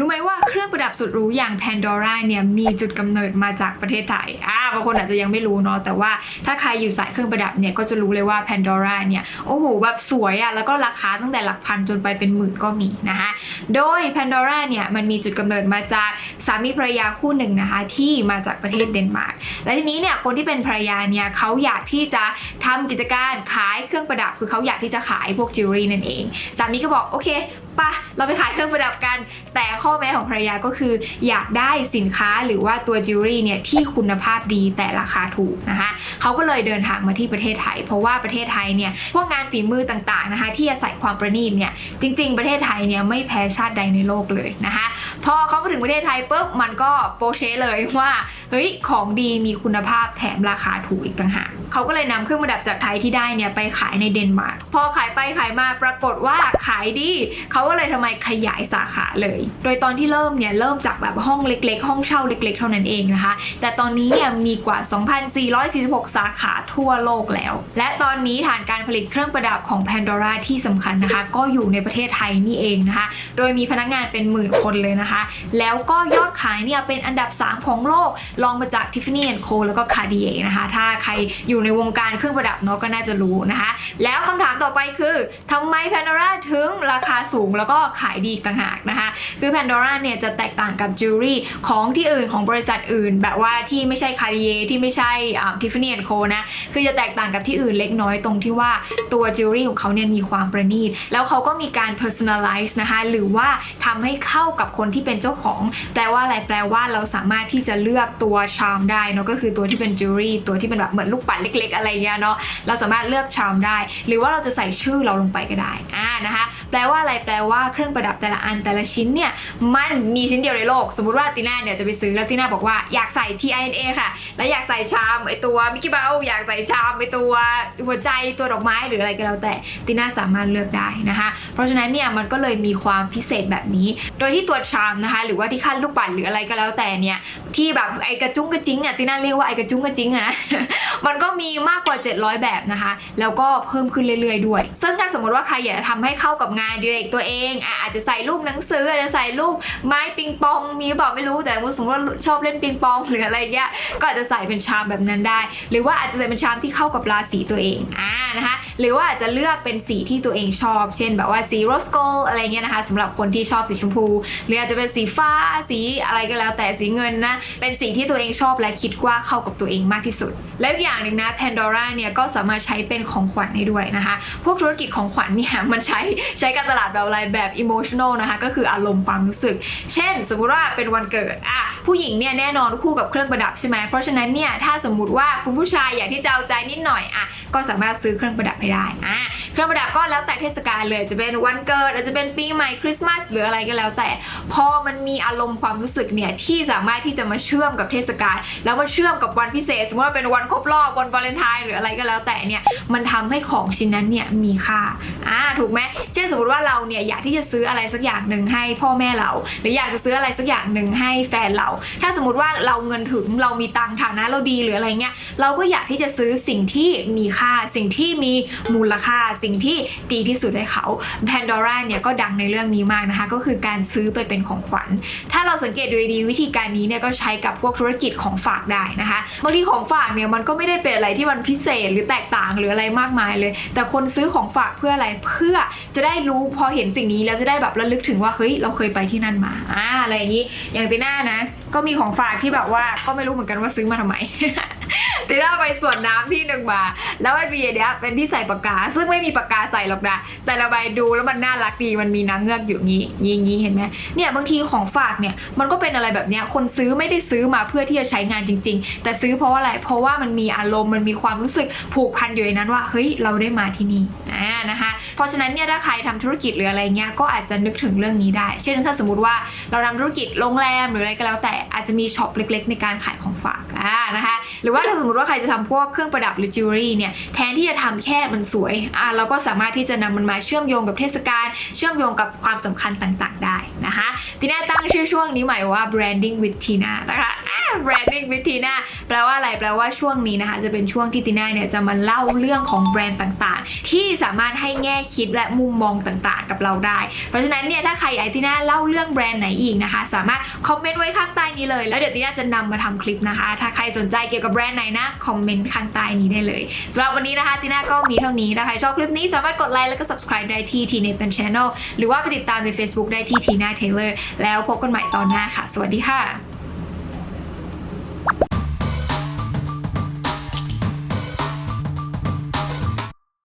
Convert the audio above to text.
รู้ไหมว่าเครื่องประดับสุดหรูอย่าง Pandora เนี่ยมีจุดกำเนิดมาจากประเทศไทยอ่าบางคนอาจจะยังไม่รู้เนาะแต่ว่าถ้าใครอยู่สายเครื่องประดับเนี่ยก็จะรู้เลยว่า Pandora เนี่ยโอ้โหแบบสวยอะแล้วก็ราคาตั้งแต่หลักพันจนไปเป็นหมื่นก็มีนะคะโดย Pandora เนี่ยมันมีจุดกำเนิดมาจากสามีภรรยาคู่หนึ่งนะคะที่มาจากประเทศเดนมาร์กและทีนี้เนี่ยคนที่เป็นภรรยาเนี่ยเขาอยากที่จะทำกิจการขายเครื่องประดับคือเขาอยากที่จะขายพวกจิวเวลรี่นั่นเองสามีก็บอกโอเคปะเราไปขายเครื่องประดับกัน แต่ข้อแม้ของภรรยาก็คืออยากได้สินค้าหรือว่าตัวจิวเวลรี่เนี่ยที่คุณภาพดีแต่ราคาถูกนะคะเขาก็เลยเดินทางมาที่ประเทศไทย เพราะว่าประเทศไทยเนี่ยพวกงานฝีมือต่างๆนะคะที่อาศัยความประณีตเนี่ยจริง ๆ ประเทศไทยเนี่ยไม่แพ้ชาติใดในโลกเลยนะคะ พอเขามาถึงประเทศไทยปุ๊บมันก็โปเชเลยว่าเฮ้ยของดีมีคุณภาพแถมราคาถูกอีกต่างหากเขาก็เลยนำเครื่องประดับจากไทยที่ได้เนี่ยไปขายในเดนมาร์กพอขายไปขายมาปรากฏว่าขายดีเขาก็เลยทำไมขยายสาขาเลย โดยตอนที่เริ่มเนี่ยเริ่มจากแบบห้องเล็กๆ ห้องเช่าเล็ก ๆ เท่านั้นเองนะคะ แต่ตอนนี้เนี่ยมีกว่า 2,446 สาขาทั่วโลกแล้ว และตอนนี้ฐานการผลิตเครื่องประดับของ Pandora ที่สำคัญนะคะ ก็อยู่ในประเทศไทยนี่เองนะคะ โดยมีพนักงานเป็นหมื่นคนเลยนะคะแล้วก็ยอดขายเนี่ยเป็นอันดับ 3 ของโลกรองมาจาก Tiffany Co แล้วก็ Cartier นะคะ ถ้าใครอยู่ในวงการเครื่องประดับเนาะก็น่าจะรู้นะคะ แล้วคำถามต่อไปคือทำไม Pandora ถึงราคาสูงแล้วก็ขายดีต่างหากนะคะ คือ Pandora เนี่ยจะแตกต่างกับจิวเวลรี่ของที่อื่นของบริษัทอื่น แบบว่าที่ไม่ใช่ Cartier ที่ไม่ใช่อ่า Tiffany Co นะคือจะแตกต่างกับที่อื่นเล็กน้อยตรงที่ว่าตัวจิวเวลรี่ของเขาเนี่ยมีความประณีตแล้วเขาก็มีการ personalize นะคะหรือว่าทำให้เข้ากับคนที่เป็นเจ้าของ แปลว่าอะไรแปลว่าเราสามารถที่จะเลือกตัวชามได้เนาะก็คือตัวที่เป็นจิวเวลรี่ตัวที่เป็นแบบเหมือนลูกปัดเล็ก ๆ อะไรเงี้ยเนาะเราสามารถเลือกชามได้ หรือว่าเราจะใส่ชื่อเราลงไปก็ได้อ่านะคะแปลว่าอะไรแปลว่าเครื่องประดับแต่ละอันแต่ละชิ้นเนี่ยมันมีชิ้นเดียวในโลก สมมติว่าตีน่าเนี่ยจะไปซื้อแล้วตีน่าบอกว่าอยากใส่ TINA ค่ะ แล้วอยากใส่ชามไอตัวมิกกี้เบลอยากใส่ชามไอตัวหัวใจตัวดอกไม้หรืออะไรก็แล้วแต่ตีน่าสามารถเลือกได้นะคะ ราะฉะนั้นเนี่ยมันก็เลยมีความพิเศษแบบนี้ โดยที่ตัวชามนะคะ หรือว่าที่ขั้นลูกปัดหรืออะไรก็แล้วแต่เนี่ยที่แบบไอกระจุ้งกระจิ้งอะตีน่าเรียกว่าไอกระจุ้งกระจิ้งอะนะมันก็มีมากกว่า 700 แบบนะคะ แล้วก็เพิ่มขึ้นเรื่อยๆด้วย ซึ่งถ้าสมมติว่าใครอยากจะทำให้เข้ากับงานดิเรกตัวเองอะอาจจะใส่รูปหนังสืออาจจะใส่รูปไม้ปิงปองมีหรือเปล่าไม่รู้แต่สมมติว่าชอบเล่นปิงปองหรืออะไรเงี้ยก็อาจจะใส่เป็นชามแบบนั้นได้ หรือว่าอาจจะใส่เป็นชามที่เข้ากับราศีตัวเองอ่านะคะ หรือว่าอาจจะเลือกเป็นสีที่ตัวเองชอบ เช่นแบบว่าสีโรสโกลอะไรเงี้ยนะคะสำหรับคนที่ชอบสีชมพู หรืออาจจะเป็นสีฟ้าสีอะไรก็แล้วแต่สีเงินนะ เป็นสีที่ตัวเองชอบและคิดว่าเข้ากับตัวเองมากที่สุด แล้วอีกอย่างหนึ่งนะ Pandora เนี่ยก็สามารถใช้เป็นของขวัญได้ด้วยนะคะ พวกธุรกิจของขวัญเนี่ยมันใช้ใช้การตลาดแบบอะไรแบบ emotional นะคะ ก็คืออารมณ์ความรู้สึก เช่น สมมุติว่าเป็นวันเกิดอะผู้หญิงเนี่ยแน่นอนคู่กับเครื่องประดับใช่ไหมเพราะฉะนั้นเนี่ยถ้าสมมุติว่าคุณผู้ชายอยากที่จะเอาใจนิดหน่อยอะก็สามารถซื้อเครื่องประดับให้ได้อะเครื่องประดับก็แล้วแต่เทศกาลเลยจะเป็นวันเกิดอาจจะเป็นปีใหม่คริสต์มาสหรืออะไรก็แล้วแต่ พอมันมีอารมณ์ความรู้สึกเนี่ยที่สามารถที่จะมาเชื่อมกับเทศกาลแล้วมาเชื่อมกับวันพิเศษ สมมติว่าเป็นวันครบรอบวันวาเลนไทน์หรืออะไรก็แล้วแต่เนี่ยมันทำให้ของชิ้นนั้นเนี่ยมีค่าอ่าถูกไหมเช่นสมมติว่าเราเนี่ยอยากที่จะซื้ออะไรสักอย่างหนึ่งให้พ่อแม่เรา หรืออยากจะซื้ออะไรสักอย่างหนึ่งให้แฟนเรา ถ้าสมมติว่าเราเงินถึงเรามีตังค์ฐานะเราดีหรืออะไรเงี้ยเราก็อยากที่จะซื้อสิ่งที่มีค่า สิ่งที่มีมูลค่า สิ่งที่ดีที่สุดให้เขา Pandora เนี่ยก็ดังในเรื่องนี้มากนะคะ ก็คือการซื้อไปเป็นของขวัญ ถ้าเราสังเกตดูดีวิธีการนี้เนี่ยก็ใช้กับพวกธุรกิจของฝากได้นะคะบางทีของฝากเนี่ยมันก็ไม่ได้เป็นอะไรที่มันพิเศษหรือแตกต่างหรืออะไรมากมายเลย แต่คนซื้อของฝากเพื่ออะไรเพื่อจะได้รู้พอเห็นสิ่งนี้แล้วจะได้แบบระลึกถึงว่าเฮ้ยเราเคยไปที่นั่นมาอ่าอะไรอย่างนี้อย่างตีน่านะ ก็มีของฝากที่แบบว่าก็ไม่รู้เหมือนกันว่าซื้อมาทำไมตีน่าไปสวนน้ำที่หนึ่งมาแล้วมันมีเนี้ยเป็นที่ใส่ปากกา ซึ่งไม่มีปากกาใส่หรอกนะแต่เราไปดูแล้วมันน่ารักดีมันมีนางเงือกอยู่งี้งี้งี้เห็นไหมเนี่ยบางทีของฝากเนี่ยมันก็เป็นอะไรแบบเนี้ยคนซื้อไม่ได้ซื้อมาเพื่อที่จะใช้งานจริง ๆ แต่ซื้อเพราะาอะไรเพราะว่ามันมีอารมณ์มันมีความรู้สึกผูกพันอยู่ในนั้นว่าเฮ้ยเราได้มาที่นี่อ่านะคะเพราะฉะนั้นเนี่ยถ้าใครทำธุรกิจหรืออะไรเงี้ยก็อาจจะนึกถึงเรื่องนี้ได้ เช่นถ้าสมมติว่าเราทำธุรกิจโรงแรมหรืออะไรก็แล้วแต่อาจจะมีช็อปเล็กๆ ในการขายของฝากอ่านะคะหรือว่าถ้าสมมติว่าใครจะทำพวกเครื่องประดับหรือจิวเวลรี่เนี่ยแทนที่จะทำแค่มันสวยอะเราก็สามารถที่จะนำมันมาเชื่อมโยงกับเทศกาลเชื่อมโยงกับความสำคัญต่างๆ ได้นะคะทีน่าตั้งชื่อช่วงนี้หม่ว่า branding with Tina นะคะ branding with Tina แปลว่าอะไรแปลว่าช่วงนี้นะคะจะเป็นช่วงที่ตีน่าเนี่ยจะมาเล่าเรื่องของแบรนด์ต่าง ๆ ที่สามารถให้แง่คิดและมุมมองต่างๆ กับเราได้ เพราะฉะนั้นเนี่ยถ้าใครอยากให้ตีน่าเล่าเรื่องแบรนด์ไหนอีกนะคะ สามารถคอมเมนต์ไว้ข้างใต้นี้เลย แล้วเดี๋ยวตีน่าจะนำมาทำคลิปนะคะ ถ้าใครสนใจเกี่ยวกับแบรนด์ไหนนะคอมเมนต์ข้างใต้นี้ได้เลยสำหรับวันนี้นะคะตีน่าก็มีเท่านี้ถ้าใครชอบคลิปนี้สามารถกดไลค์แล้วก็ subscribe ได้ที่ t n a t h a n Channel หรือว่าไปติดตามใน Facebook ได้ที่ Tina Taylor แล้วพบกันใหม่ตอนหน้าค่ะ สวัสดีค่ะ